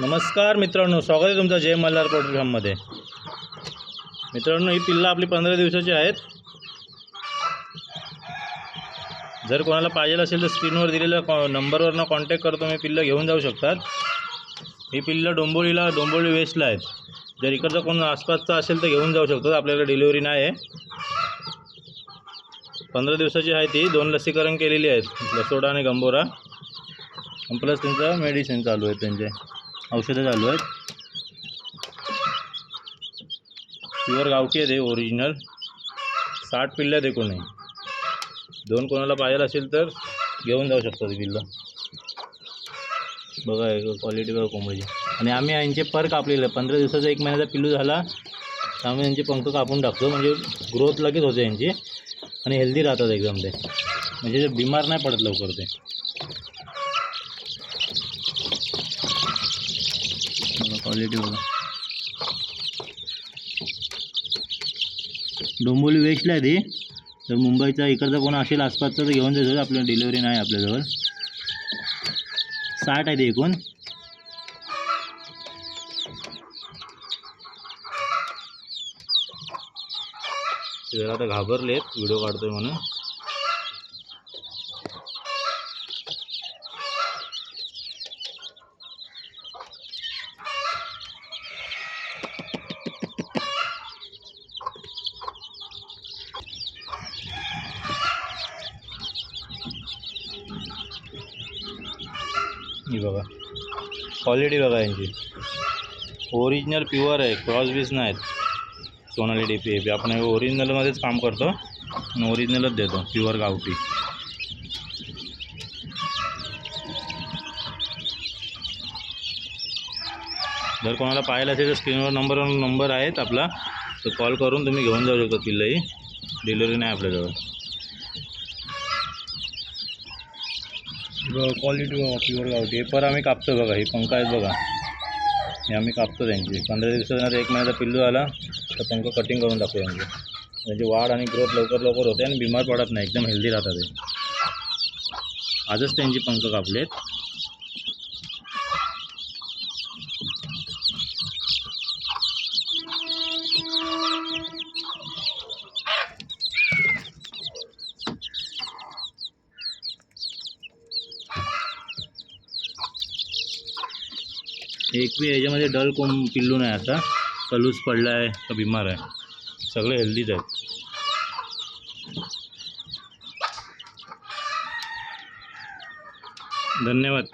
नमस्कार मित्रांनो स्वागत आहे तुमचं जय मल्हार पोल्ट्री फार्ममध्ये मित्रांनो ही पिल्लं आपली पंधरा दिवसाची आहेत. जर कोणाला पाहिजे असेल तर स्क्रीनवर दिलेल्या कॉ नंबरवरनं कॉन्टॅक्ट करतो मी पिल्लं घेऊन जाऊ शकतात. ही पिल्लं डोंबोलीला डोंबोली वेस्टला आहेत. जर इकडचं कोण आसपासचा असेल तर घेऊन जाऊ शकतो आपल्याकडे डिलिव्हरी नाही आहे. पंधरा दिवसाची आहे ती. दोन लसीकरण केलेली आहेत. लसोडा आणि गंबोरा प्लस त्यांचं मेडिसिन चालू आहे त्यांचे. औषधं चालू आहेत. प्युअर गावठी आहे ते ओरिजिनल साठ पिल्लं आहेत कोणी दोन कोणाला पाहिजे असेल तर घेऊन जाऊ शकतो ती पिल्लं. बघा क्वालिटी बघा कोंबडीची. आणि आम्ही यांचे पर कापलेले पंधरा दिवसाचा एक महिन्याचा पिल्लू झाला तर आम्ही यांचे पंख कापून टाकतो. म्हणजे ग्रोथ लगेच होते यांची. आणि हेल्दी राहतात एकदम ते. म्हणजे ते बिमार नाही पडत लवकर ते. क्वालिटी बघा. डोंबोली वेस्टला आहे ती. तर मुंबईचा इकडचा कोण असेल आसपासचा तर घेऊन जायचं आपल्या डिलेवरी नाही आपल्याजवळ. साठ आहे ते एकूण. ते जरा आता घाबरलेत. व्हिडिओ काढतोय म्हणून. ही बघा. क्वालिटी बघा यांची. ओरिजिनल प्युअर आहे क्रॉस बीस नाहीत. Sonali D P A P आपण ओरिजिनलमध्येच काम करतो आणि ओरिजिनलच देतो प्युअर गावठी. जर कोणाला पाहायला असेल तर स्क्रीनवर नंबरवर नंबर आहेत आपला तर कॉल करून तुम्ही घेऊन जाऊ शकता पिल्लंही डिलिव्हरी नाही आपल्याजवळ. क्वालिटी बघा प्युअर गावठी. हे पर आम्ही कापतो बघा हे पंख आहेत बघा. हे आम्ही कापतो त्यांची. पंधरा दिवसानंतर एक महिन्याचा पिल्लू आला तर पंख कटिंग करून टाकतो यांची. त्यांची वाढ आणि ग्रोथ लवकर लवकर होते आणि बिमार पडत नाही एकदम हेल्दी राहतात ते. आजच त्यांची पंख कापलेत. एक बी याच्यामध्ये डल कोण पिल्लू नाही आता. कलूस पडला आहे का बिमार आहे. सगळे हेल्दीच आहेत. धन्यवाद.